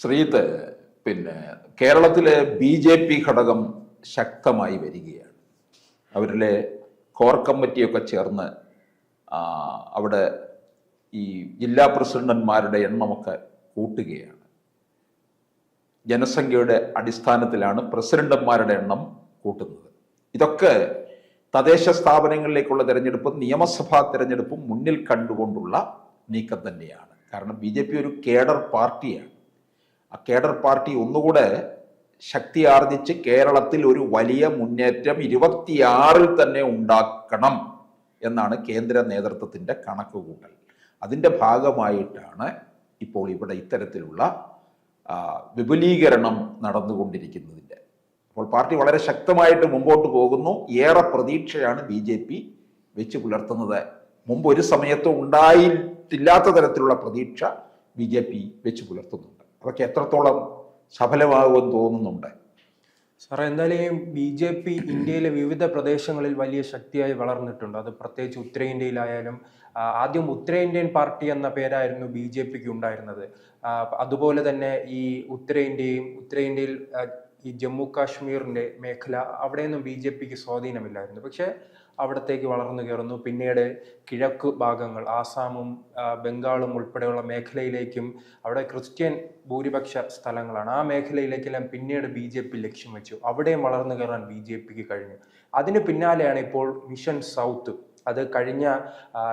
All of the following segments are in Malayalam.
ശ്രീത്ത് പിന്നെ കേരളത്തിലെ ബി ജെ പി ഘടകം ശക്തമായി വരികയാണ്. അവരിലെ കോർ കമ്മിറ്റിയൊക്കെ ചേർന്ന് അവിടെ ഈ ജില്ലാ പ്രസിഡന്റുമാരുടെ എണ്ണമൊക്കെ കൂട്ടുകയാണ്. ജനസംഖ്യയുടെ അടിസ്ഥാനത്തിലാണ് പ്രസിഡന്റുമാരുടെ എണ്ണം കൂട്ടുന്നത്. ഇതൊക്കെ തദ്ദേശ സ്ഥാപനങ്ങളിലേക്കുള്ള തെരഞ്ഞെടുപ്പും നിയമസഭാ തെരഞ്ഞെടുപ്പും മുന്നിൽ കണ്ടുകൊണ്ടുള്ള നീക്കം തന്നെയാണ്. കാരണം ബി ഒരു കേഡർ പാർട്ടിയാണ്. ആ കേഡർ പാർട്ടി ഒന്നുകൂടെ ശക്തി ആർജിച്ച് കേരളത്തിൽ ഒരു വലിയ മുന്നേറ്റം ഇരുപത്തിയാറിൽ തന്നെ ഉണ്ടാക്കണം എന്നാണ് കേന്ദ്ര നേതൃത്വത്തിന്റെ കണക്കുകൂട്ടൽ. അതിന്റെ ഭാഗമായിട്ടാണ് ഇപ്പോൾ ഇവിടെ ഇത്തരത്തിലുള്ള വിപുലീകരണം നടന്നുകൊണ്ടിരിക്കുന്നതിന്റെ. അപ്പോൾ പാർട്ടി വളരെ ശക്തമായിട്ട് മുമ്പോട്ട് പോകുന്നു. ഏറെ പ്രതീക്ഷയാണ് ബി ജെ പി വെച്ച് പുലർത്തുന്നത്. മുമ്പ് ഒരു സമയത്തും ഉണ്ടായിട്ടില്ലാത്ത തരത്തിലുള്ള പ്രതീക്ഷ ബി ജെ പി വെച്ച് പുലർത്തുന്നുണ്ട് അതൊക്കെ എത്രത്തോളം സഫലമാകുമെന്ന് തോന്നുന്നുണ്ട്. സാറേ എന്തായാലും ബി ജെ പി ഇന്ത്യയിലെ വിവിധ പ്രദേശങ്ങളിൽ വലിയ ശക്തിയായി വളർന്നിട്ടുണ്ട്. അത് പ്രത്യേകിച്ച് ഉത്തരേന്ത്യയിലായാലും ആദ്യം ഉത്തരേന്ത്യൻ പാർട്ടി എന്ന പേരായിരുന്നു ബി ജെ പിക്ക് ഉണ്ടായിരുന്നത്. അതുപോലെ തന്നെ ഈ ഉത്തരേന്ത്യയും ഉത്തരേന്ത്യയിൽ ഈ ജമ്മു കാശ്മീരിന്റെ മേഖല അവിടെയൊന്നും ബി ജെ പിക്ക് സ്വാധീനമില്ലായിരുന്നു. പക്ഷേ അവിടത്തേക്ക് വളർന്നു കയറുന്നു. പിന്നീട് കിഴക്ക് ഭാഗങ്ങൾ ആസാമും ബംഗാളും ഉൾപ്പെടെയുള്ള മേഖലയിലേക്കും അവിടെ ക്രിസ്ത്യൻ ഭൂരിപക്ഷ സ്ഥലങ്ങളാണ്. ആ മേഖലയിലേക്കെല്ലാം പിന്നീട് ബി ജെ പി ലക്ഷ്യം വെച്ചു. അവിടെയും വളർന്നു കയറാൻ ബി ജെ പിക്ക് കഴിഞ്ഞു. അതിന് പിന്നാലെയാണ് ഇപ്പോൾ മിഷൻ സൗത്ത്. അത് കഴിഞ്ഞ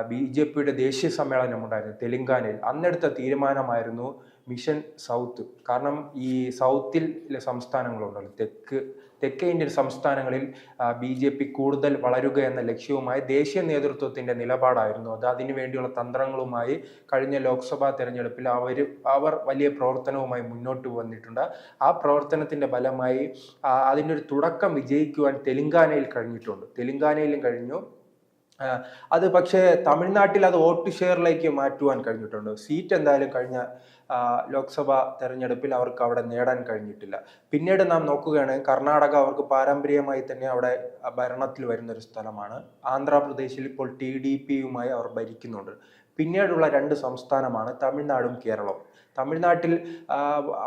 ബി ജെ പിയുടെ ദേശീയ സമ്മേളനം ഉണ്ടായിരുന്നു തെലുങ്കാനയിൽ. അന്നെടുത്ത തീരുമാനമായിരുന്നു മിഷൻ സൗത്ത്. കാരണം ഈ സൗത്തിൽ സംസ്ഥാനങ്ങളുണ്ടല്ലോ. തെക്ക് തെക്കേ ഇന്ത്യൻ സംസ്ഥാനങ്ങളിൽ ബി ജെ പി കൂടുതൽ വളരുക എന്ന ലക്ഷ്യവുമായി ദേശീയ നേതൃത്വത്തിന്റെ നിലപാടായിരുന്നു. അത് അതിനു വേണ്ടിയുള്ള തന്ത്രങ്ങളുമായി കഴിഞ്ഞ ലോക്സഭാ തെരഞ്ഞെടുപ്പിൽ അവർ അവർ വലിയ പ്രവർത്തനവുമായി മുന്നോട്ട് വന്നിട്ടുണ്ട്. ആ പ്രവർത്തനത്തിന്റെ ഫലമായി അതിന്റെ ഒരു തുടക്കം വിജയിക്കുവാൻ തെലുങ്കാനയിൽ കഴിഞ്ഞിട്ടുണ്ട്. തെലങ്കാനയിലും കഴിഞ്ഞു. അത് പക്ഷേ തമിഴ്നാട്ടിൽ അത് വോട്ട് ഷെയറിലേക്ക് മാറ്റുവാൻ കഴിഞ്ഞിട്ടുണ്ട്. സീറ്റ് എന്തായാലും കഴിഞ്ഞ ലോക്സഭാ തെരഞ്ഞെടുപ്പിൽ അവർക്ക് അവിടെ നേടാൻ കഴിഞ്ഞിട്ടില്ല. പിന്നീട് നാം നോക്കുകയാണ് കർണാടക അവർക്ക് പാരമ്പര്യമായി തന്നെ അവിടെ ഭരണത്തിൽ വരുന്ന ഒരു സ്ഥലമാണ്. ആന്ധ്രാപ്രദേശിൽ ഇപ്പോൾ ടി ഡി പിയുമായി അവർ ഭരിക്കുന്നുണ്ട്. പിന്നീടുള്ള രണ്ട് സംസ്ഥാനമാണ് തമിഴ്നാടും കേരളവും. തമിഴ്നാട്ടിൽ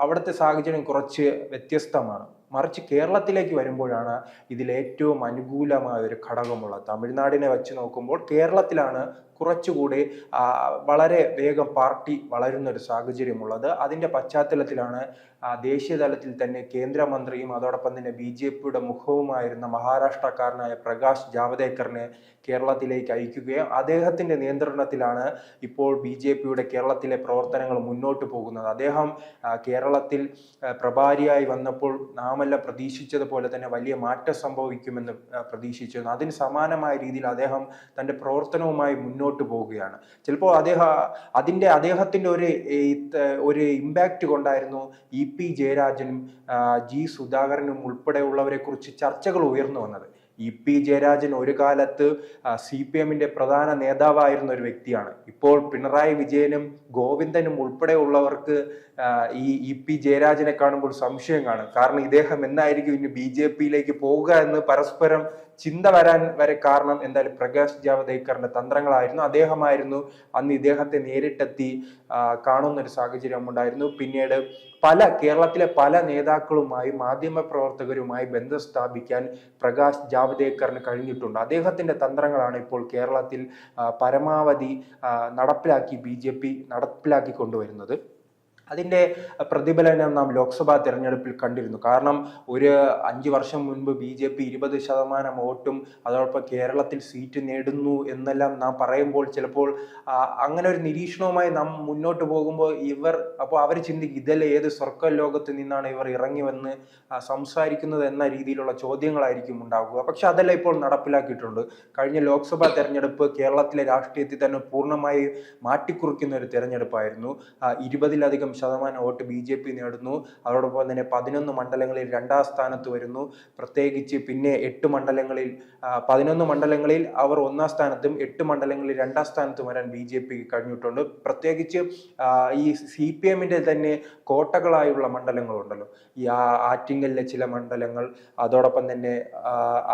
അവിടുത്തെ സാഹചര്യം കുറച്ച് വ്യത്യസ്തമാണ്. മറിച്ച് കേരളത്തിലേക്ക് വരുമ്പോഴാണ് ഇതിൽ ഏറ്റവും അനുകൂലമായ ഒരു ഘടകമുള്ളത്. തമിഴ്നാടിനെ വെച്ച് നോക്കുമ്പോൾ കേരളത്തിലാണ് കുറച്ചുകൂടി വളരെ വേഗം പാർട്ടി വളരുന്ന ഒരു സാഹചര്യമുള്ളത്. അതിന്റെ പശ്ചാത്തലത്തിലാണ് ദേശീയ തലത്തിൽ തന്നെ കേന്ദ്രമന്ത്രിയും അതോടൊപ്പം തന്നെ ബി ജെ പിയുടെ മുഖവുമായിരുന്ന മഹാരാഷ്ട്രക്കാരനായ പ്രകാശ് ജാവദേക്കറിനെ കേരളത്തിലേക്ക് അയക്കുകയും അദ്ദേഹത്തിന്റെ നിയന്ത്രണത്തിലാണ് ഇപ്പോൾ ബി ജെ പിയുടെ കേരളത്തിലെ പ്രവർത്തനങ്ങൾ മുന്നോട്ട് പോകുന്നത്. അദ്ദേഹം കേരളത്തിൽ പ്രഭാരിയായി വന്നപ്പോൾ നാമെല്ലാം പ്രതീക്ഷിച്ചതുപോലെ തന്നെ വലിയ മാറ്റം സംഭവിക്കുമെന്ന് പ്രതീക്ഷിച്ചിരുന്നു. അതിന് സമാനമായ രീതിയിൽ അദ്ദേഹം തന്റെ പ്രവർത്തനവുമായി മുന്നോട്ട് പോവുകയാണ്. ചിലപ്പോൾ അദ്ദേഹം അതിന്റെ അദ്ദേഹത്തിന്റെ ഒരു ഒരു ഇമ്പാക്റ്റ് കൊണ്ടായിരുന്നു ഇ പി ജയരാജനും ജി സുധാകരനും ഉൾപ്പെടെയുള്ളവരെ കുറിച്ച് ചർച്ചകൾ ഉയർന്നു വന്നത്. ഇ പി ജയരാജൻ ഒരു കാലത്ത് സി പി എമ്മിന്റെ പ്രധാന നേതാവായിരുന്ന ഒരു വ്യക്തിയാണ്. ഇപ്പോൾ പിണറായി വിജയനും ഗോവിന്ദനും ഉൾപ്പെടെയുള്ളവർക്ക് ഈ ഇ പി ജയരാജനെ കാണുമ്പോൾ സംശയം കാണും കാരണം ഇദ്ദേഹം എന്നായിരിക്കും ഇനി ബി ജെ പിയിലേക്ക് പോവുക എന്ന് പരസ്പരം ചിന്ത വരാൻ വരെ കാരണം എന്തായാലും പ്രകാശ് ജാവദേക്കറിന്റെ തന്ത്രങ്ങളായിരുന്നു. അദ്ദേഹമായിരുന്നു അന്ന് ഇദ്ദേഹത്തെ നേരിട്ടെത്തി കാണുന്ന ഒരു സാഹചര്യം ഉണ്ടായിരുന്നു. പിന്നീട് പല കേരളത്തിലെ പല നേതാക്കളുമായി മാധ്യമ പ്രവർത്തകരുമായി ബന്ധം സ്ഥാപിക്കാൻ പ്രകാശ് ജാവദേക്കറിന് കഴിഞ്ഞിട്ടുണ്ട്. അദ്ദേഹത്തിന്റെ തന്ത്രങ്ങളാണ് ഇപ്പോൾ കേരളത്തിൽ പരമാവധി നടപ്പിലാക്കി ബി നടപ്പിലാക്കി കൊണ്ടുവരുന്നത്. അതിന്റെ പ്രതിഫലനം നാം ലോക്സഭാ തിരഞ്ഞെടുപ്പിൽ കണ്ടിരുന്നു. കാരണം ഒരു അഞ്ച് വർഷം മുൻപ് ബി ജെ പി ഇരുപത് ശതമാനം വോട്ടും അതോടൊപ്പം കേരളത്തിൽ സീറ്റ് നേടുന്നു എന്നെല്ലാം നാം പറയുമ്പോൾ ചിലപ്പോൾ അങ്ങനെ ഒരു നിരീക്ഷണവുമായി നാം മുന്നോട്ട് പോകുമ്പോൾ ഇവർ അപ്പോൾ അവർ ചിന്തിക്കും ഇതെല്ലാം ഏത് സ്വർഗ ലോകത്ത് നിന്നാണ് ഇവർ ഇറങ്ങി വന്ന് സംസാരിക്കുന്നത് എന്ന രീതിയിലുള്ള ചോദ്യങ്ങളായിരിക്കും ഉണ്ടാകുക പക്ഷെ അതെല്ലാം ഇപ്പോൾ നടപ്പിലാക്കിയിട്ടുണ്ട്. കഴിഞ്ഞ ലോക്സഭാ തെരഞ്ഞെടുപ്പ് കേരളത്തിലെ രാഷ്ട്രീയത്തിൽ തന്നെ പൂർണമായി മാറ്റിക്കുറിക്കുന്ന ഒരു തെരഞ്ഞെടുപ്പായിരുന്നു. ഇരുപതിലധികം ശതമാനം വോട്ട് ബി ജെ പി നേടുന്നു. അതോടൊപ്പം തന്നെ പതിനൊന്ന് മണ്ഡലങ്ങളിൽ രണ്ടാം സ്ഥാനത്ത് വരുന്നു. പ്രത്യേകിച്ച് പിന്നെ എട്ട് മണ്ഡലങ്ങളിൽ പതിനൊന്ന് മണ്ഡലങ്ങളിൽ അവർ ഒന്നാം സ്ഥാനത്തും എട്ട് മണ്ഡലങ്ങളിൽ രണ്ടാം സ്ഥാനത്തും വരാൻ ബി ജെ പിക്ക് കഴിഞ്ഞിട്ടുണ്ട്. പ്രത്യേകിച്ച് ഈ സി പി എമ്മിന്റെ തന്നെ കോട്ടകളായുള്ള മണ്ഡലങ്ങളുണ്ടല്ലോ. ഈ ആറ്റിങ്ങലിലെ ചില മണ്ഡലങ്ങൾ അതോടൊപ്പം തന്നെ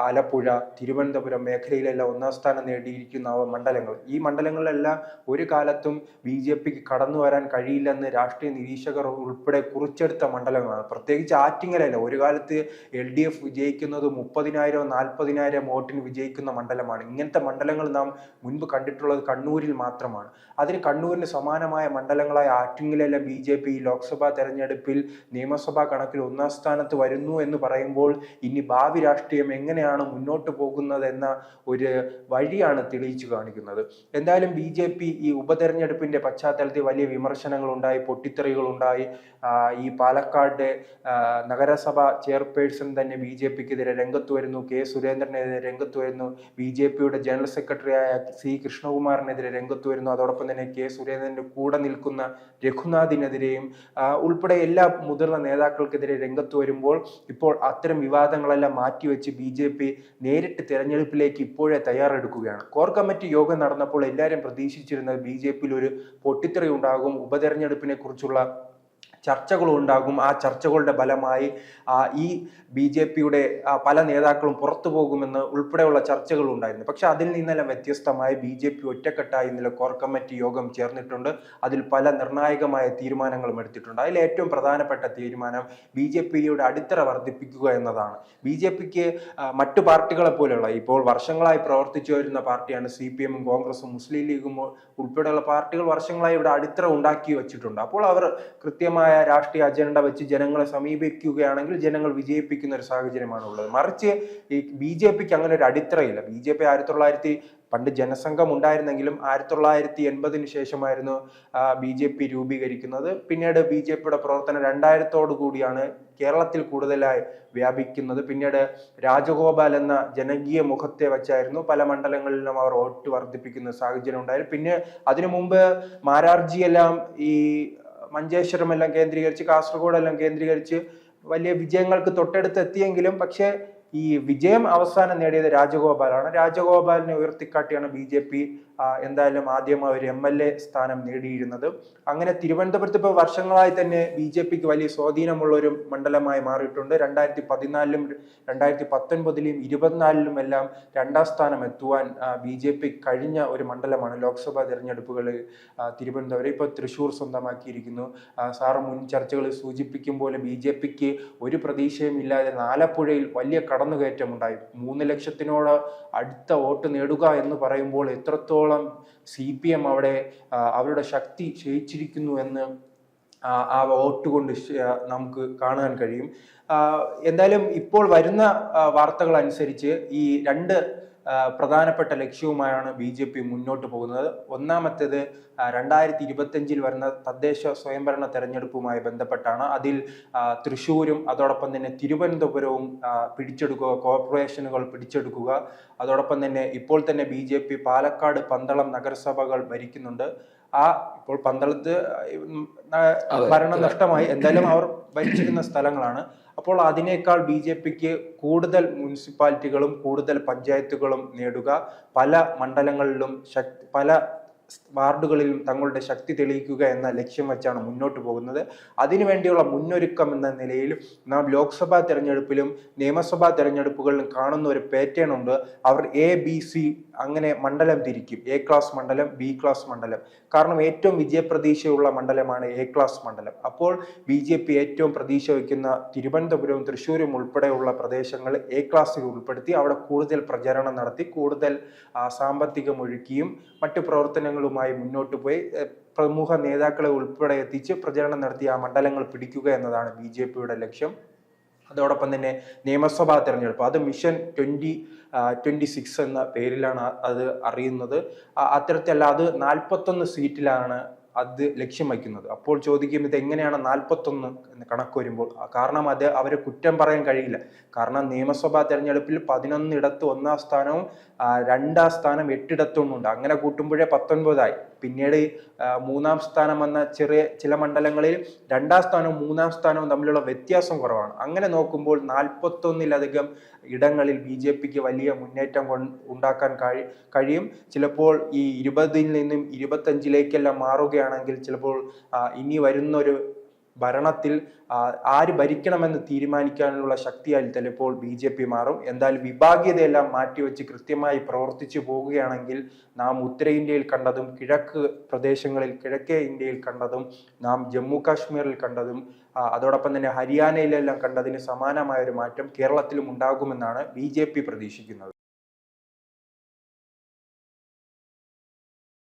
ആലപ്പുഴ തിരുവനന്തപുരം മേഖലയിലെല്ലാം ഒന്നാം സ്ഥാനം നേടിയിരിക്കുന്ന മണ്ഡലങ്ങൾ. ഈ മണ്ഡലങ്ങളിലെല്ലാം ഒരു കാലത്തും ബി ജെ പിക്ക് കടന്നു വരാൻ കഴിയില്ലെന്ന് രാഷ്ട്രീയ നിരീക്ഷകർ ഉൾപ്പെടെ കുറിച്ചെടുത്ത മണ്ഡലങ്ങളാണ്. പ്രത്യേകിച്ച് ആറ്റിങ്ങലല്ല ഒരു കാലത്ത് എൽ ഡി എഫ് വിജയിക്കുന്നത് മുപ്പതിനായിരം നാൽപ്പതിനായിരം വോട്ടിന് വിജയിക്കുന്ന മണ്ഡലമാണ്. ഇങ്ങനത്തെ മണ്ഡലങ്ങൾ നാം മുൻപ് കണ്ടിട്ടുള്ളത് കണ്ണൂരിൽ മാത്രമാണ്. അതിന് കണ്ണൂരിന് സമാനമായ മണ്ഡലങ്ങളായ ആറ്റിങ്ങലെല്ല ബി ജെ പി ലോക്സഭാ തെരഞ്ഞെടുപ്പിൽ നിയമസഭാ കണക്കിൽ ഒന്നാം സ്ഥാനത്ത് വരുന്നു എന്ന് പറയുമ്പോൾ ഇനി ഭാവി രാഷ്ട്രീയം എങ്ങനെയാണ് മുന്നോട്ട് പോകുന്നത് എന്ന ഒരു വഴിയാണ് തെളിയിച്ചു കാണിക്കുന്നത്. എന്തായാലും ബി ജെ പി ഈ ഉപതെരഞ്ഞെടുപ്പിന്റെ പശ്ചാത്തലത്തിൽ വലിയ വിമർശനങ്ങൾ ഉണ്ടായി പൊട്ടിത്തെറികൾ ഉണ്ടായി ഈ പാലക്കാട് നഗരസഭാ നഗരസഭ ചെയർപേഴ്സൺ തന്നെ ബി ജെ പിക്കെതിരെ രംഗത്ത് വരുന്നു. കെ സുരേന്ദ്രനെതിരെ രംഗത്ത് വരുന്നു. ബി ജെ പിയുടെ ജനറൽ സെക്രട്ടറിയായ സി കൃഷ്ണകുമാറിനെതിരെ രംഗത്ത് വരുന്നു. അതോടൊപ്പം തന്നെ കെ സുരേന്ദ്രന്റെ കൂടെ നിൽക്കുന്ന രഘുനാഥിനെതിരെയും ഉൾപ്പെടെ എല്ലാ മുതിർന്ന നേതാക്കൾക്കെതിരെ രംഗത്ത് വരുമ്പോൾ ഇപ്പോൾ അത്തരം വിവാദങ്ങളെല്ലാം മാറ്റിവെച്ച് ബി ജെ പി നേരിട്ട് തെരഞ്ഞെടുപ്പിലേക്ക് ഇപ്പോഴേ തയ്യാറെടുക്കുകയാണ്. കോർ കമ്മിറ്റി യോഗം നടന്നപ്പോൾ എല്ലാവരും പ്രതീക്ഷിച്ചിരുന്നത് ബി ജെ പിയിൽ ഒരു പൊട്ടിത്തെറി ഉണ്ടാകും. ഉപതെരഞ്ഞെടുപ്പിനെ കുറിച്ചുള്ള lá. ചർച്ചകൾ ഉണ്ടാകും ആ ചർച്ചകളുടെ ഫലമായി ഈ ബി ജെ പിയുടെ പല നേതാക്കളും പുറത്തു പോകുമെന്ന് ഉൾപ്പെടെയുള്ള ചർച്ചകൾ ഉണ്ടായിരുന്നു പക്ഷെ അതിൽ നിന്നെല്ലാം വ്യത്യസ്തമായി ബി ജെ പി ഒറ്റക്കെട്ടായി ഇന്നലെ കോർ കമ്മിറ്റി യോഗം ചേർന്നിട്ടുണ്ട്. അതിൽ പല നിർണായകമായ തീരുമാനങ്ങളും എടുത്തിട്ടുണ്ട്. അതിൽ ഏറ്റവും പ്രധാനപ്പെട്ട തീരുമാനം ബി ജെ പിയുടെ അടിത്തറ വർദ്ധിപ്പിക്കുക എന്നതാണ്. ബി ജെ പിക്ക് മറ്റു പാർട്ടികളെ പോലെയുള്ള ഇപ്പോൾ വർഷങ്ങളായി പ്രവർത്തിച്ചു വരുന്ന പാർട്ടിയാണ് സി പി എമ്മും കോൺഗ്രസും മുസ്ലിം ലീഗും ഉൾപ്പെടെയുള്ള പാർട്ടികൾ വർഷങ്ങളായി ഇവിടെ അടിത്തറ ഉണ്ടാക്കി വെച്ചിട്ടുണ്ട്. അപ്പോൾ അവർ കൃത്യമായ രാഷ്ട്രീയ അജണ്ട വെച്ച് ജനങ്ങളെ സമീപിക്കുകയാണെങ്കിൽ ജനങ്ങൾ വിജയിപ്പിക്കുന്ന ഒരു സാഹചര്യമാണ് ഉള്ളത് മറിച്ച് ഈ ബി ജെ പിക്ക് അങ്ങനെ ഒരു അടിത്തറയില്ല. ബി ജെ പി ആയിരത്തി തൊള്ളായിരത്തി പണ്ട് ജനസംഘം ഉണ്ടായിരുന്നെങ്കിലും ആയിരത്തി തൊള്ളായിരത്തി എൺപതിന് ശേഷമായിരുന്നു ബി ജെ പി രൂപീകരിക്കുന്നത്. പിന്നീട് ബി ജെ പിയുടെ പ്രവർത്തനം രണ്ടായിരത്തോടു കൂടിയാണ് കേരളത്തിൽ കൂടുതലായി വ്യാപിക്കുന്നത്. പിന്നീട് രാജഗോപാൽ എന്ന ജനകീയ മുഖത്തെ വച്ചായിരുന്നു പല മണ്ഡലങ്ങളിലും അവർ വോട്ട് വർദ്ധിപ്പിക്കുന്ന സാഹചര്യം ഉണ്ടായിരുന്നു പിന്നെ അതിനു മുമ്പ് മാരാർജിയെല്ലാം ഈ മഞ്ചേശ്വരം എല്ലാം കേന്ദ്രീകരിച്ച് കാസർഗോഡ് എല്ലാം കേന്ദ്രീകരിച്ച് വലിയ വിജയങ്ങൾക്ക് തൊട്ടടുത്ത് എത്തിയെങ്കിലും പക്ഷേ ഈ വിജയം അവസാനം നേടിയത് രാജഗോപാലാണ്. രാജഗോപാലിനെ ഉയർത്തിക്കാട്ടിയാണ് ബി ജെ പി എന്തായാലും ആദ്യം അവർ എം എൽ എ സ്ഥാനം നേടിയിരുന്നത്. അങ്ങനെ തിരുവനന്തപുരത്ത് ഇപ്പോൾ വർഷങ്ങളായി തന്നെ ബി ജെ പിക്ക് വലിയ സ്വാധീനമുള്ള ഒരു മണ്ഡലമായി മാറിയിട്ടുണ്ട്. രണ്ടായിരത്തി പതിനാലിലും രണ്ടായിരത്തി പത്തൊൻപതിലും ഇരുപത്തിനാലിലും എല്ലാം രണ്ടാം സ്ഥാനം എത്തുവാൻ ബി ജെ പി കഴിഞ്ഞ ഒരു മണ്ഡലമാണ് ലോക്സഭാ തിരഞ്ഞെടുപ്പുകൾ തിരുവനന്തപുരം ഇപ്പോൾ തൃശ്ശൂർ സ്വന്തമാക്കിയിരിക്കുന്നു. സാറ് മുൻ ചർച്ചകൾ സൂചിപ്പിക്കും പോലെ ബി ജെ പിക്ക് ഒരു പ്രതീക്ഷയും ഇല്ലാതെ ആലപ്പുഴയിൽ വലിയ കടന്നുകയറ്റമുണ്ടായി. മൂന്ന് ലക്ഷത്തിനോട് അടുത്ത വോട്ട് നേടുക എന്ന് പറയുമ്പോൾ എത്രത്തോളം സി പി എം അവിടെ അവരുടെ ശക്തി ക്ഷയിച്ചിരിക്കുന്നു എന്ന് ആ വോട്ട് കൊണ്ട് നമുക്ക് കാണാൻ കഴിയും. എന്തായാലും ഇപ്പോൾ വരുന്ന വാർത്തകൾ അനുസരിച്ച് ഈ രണ്ട് പ്രധാനപ്പെട്ട ലക്ഷ്യവുമായാണ് ബി ജെ പി മുന്നോട്ട് പോകുന്നത്. ഒന്നാമത്തേത് രണ്ടായിരത്തി ഇരുപത്തഞ്ചിൽ വരുന്ന തദ്ദേശ സ്വയംഭരണ തെരഞ്ഞെടുപ്പുമായി ബന്ധപ്പെട്ടാണ്. അതിൽ തൃശ്ശൂരും അതോടൊപ്പം തന്നെ തിരുവനന്തപുരവും പിടിച്ചെടുക്കുക കോർപ്പറേഷനുകൾ പിടിച്ചെടുക്കുക. അതോടൊപ്പം തന്നെ ഇപ്പോൾ തന്നെ ബി പാലക്കാട് പന്തളം നഗരസഭകൾ ഭരിക്കുന്നുണ്ട്. ആ ഇപ്പോൾ പന്തളത്ത് ഉം, ഭരണം നഷ്ടമായി. എന്തായാലും അവർ ഭരിച്ചിരുന്ന സ്ഥലങ്ങളാണ്. അപ്പോൾ അതിനേക്കാൾ ബി ജെ പിക്ക് കൂടുതൽ മുനിസിപ്പാലിറ്റികളും കൂടുതൽ പഞ്ചായത്തുകളും നേടുക. പല മണ്ഡലങ്ങളിലും പല വാർഡുകളിലും തങ്ങളുടെ ശക്തി തെളിയിക്കുക എന്ന ലക്ഷ്യം വെച്ചാണ് മുന്നോട്ട് പോകുന്നത്. അതിനുവേണ്ടിയുള്ള മുന്നൊരുക്കം എന്ന നിലയിൽ നാം ലോക്സഭാ തെരഞ്ഞെടുപ്പിലും നിയമസഭാ തെരഞ്ഞെടുപ്പുകളിലും കാണുന്ന ഒരു പാറ്റേൺ ഉണ്ട്. അവർ എ ബി സി അങ്ങനെ മണ്ഡലം തിരിക്കും. എ ക്ലാസ് മണ്ഡലം ബി ക്ലാസ് മണ്ഡലം. കാരണം ഏറ്റവും വിജയപ്രതീക്ഷയുള്ള മണ്ഡലമാണ് എ ക്ലാസ് മണ്ഡലം. അപ്പോൾ ബി ജെ പി ഏറ്റവും പ്രതീക്ഷ വയ്ക്കുന്ന തിരുവനന്തപുരവും തൃശ്ശൂരും ഉൾപ്പെടെയുള്ള പ്രദേശങ്ങൾ എ ക്ലാസ്സിൽ ഉൾപ്പെടുത്തി അവിടെ കൂടുതൽ പ്രചരണം നടത്തി കൂടുതൽ സാമ്പത്തികമൊഴുക്കിയും മറ്റു പ്രവർത്തനങ്ങളുമായി മുന്നോട്ട് പോയി. പ്രമുഖ നേതാക്കളെ ഉൾപ്പെടെ എത്തിച്ച് പ്രചരണം നടത്തി ആ മണ്ഡലങ്ങൾ പിടിക്കുക എന്നതാണ് ബി ജെ പിയുടെ ലക്ഷ്യം. അതോടൊപ്പം തന്നെ നിയമസഭാ തെരഞ്ഞെടുപ്പ്. അത് മിഷൻ ട്വന്റി ട്വന്റി സിക്സ് എന്ന പേരിലാണ് അത് അറിയുന്നത്. അത്തരത്തിലല്ല അത് നാൽപ്പത്തൊന്ന് സീറ്റിലാണ് അത് ലക്ഷ്യം വയ്ക്കുന്നത്. അപ്പോൾ ചോദിക്കും ഇത് എങ്ങനെയാണ് നാൽപ്പത്തൊന്ന് എന്ന് കണക്ക് വരുമ്പോൾ കാരണം അത് അവരെ കുറ്റം പറയാൻ കഴിയില്ല. കാരണം നിയമസഭാ തെരഞ്ഞെടുപ്പിൽ പതിനൊന്നിടത്ത് ഒന്നാം സ്ഥാനവും രണ്ടാം സ്ഥാനം എട്ടിടത്തും ഉണ്ട്. അങ്ങനെ കൂട്ടുമ്പോഴേ പത്തൊൻപതായി. പിന്നീട് മൂന്നാം സ്ഥാനം വന്ന ചെറിയ ചില മണ്ഡലങ്ങളിൽ രണ്ടാം സ്ഥാനവും മൂന്നാം സ്ഥാനവും തമ്മിലുള്ള വ്യത്യാസം കുറവാണ്. അങ്ങനെ നോക്കുമ്പോൾ നാൽപ്പത്തൊന്നിലധികം ഇടങ്ങളിൽ ബി ജെ പിക്ക് വലിയ മുന്നേറ്റം ഉണ്ടാക്കാൻ കഴി കഴിയും. ചിലപ്പോൾ ഈ ഇരുപതിൽ നിന്നും ഇരുപത്തഞ്ചിലേക്കെല്ലാം മാറുകയാണെങ്കിൽ ചിലപ്പോൾ ഇനി വരുന്നൊരു ഭരണത്തിൽ ആര് ഭരിക്കണമെന്ന് തീരുമാനിക്കാനുള്ള ശക്തിയായി ചിലപ്പോൾ ബി ജെ പി മാറും. എന്തായാലും വിഭാഗീയതയെല്ലാം മാറ്റിവെച്ച് കൃത്യമായി പ്രവർത്തിച്ചു പോവുകയാണെങ്കിൽ നാം ഉത്തരേന്ത്യയിൽ കണ്ടതും കിഴക്ക് പ്രദേശങ്ങളിൽ കിഴക്കേ ഇന്ത്യയിൽ കണ്ടതും നാം ജമ്മു കാശ്മീരിൽ കണ്ടതും അതോടൊപ്പം തന്നെ ഹരിയാനയിലെല്ലാം കണ്ടതിന് സമാനമായ ഒരു മാറ്റം കേരളത്തിലും ഉണ്ടാകുമെന്നാണ് ബി പ്രതീക്ഷിക്കുന്നത്.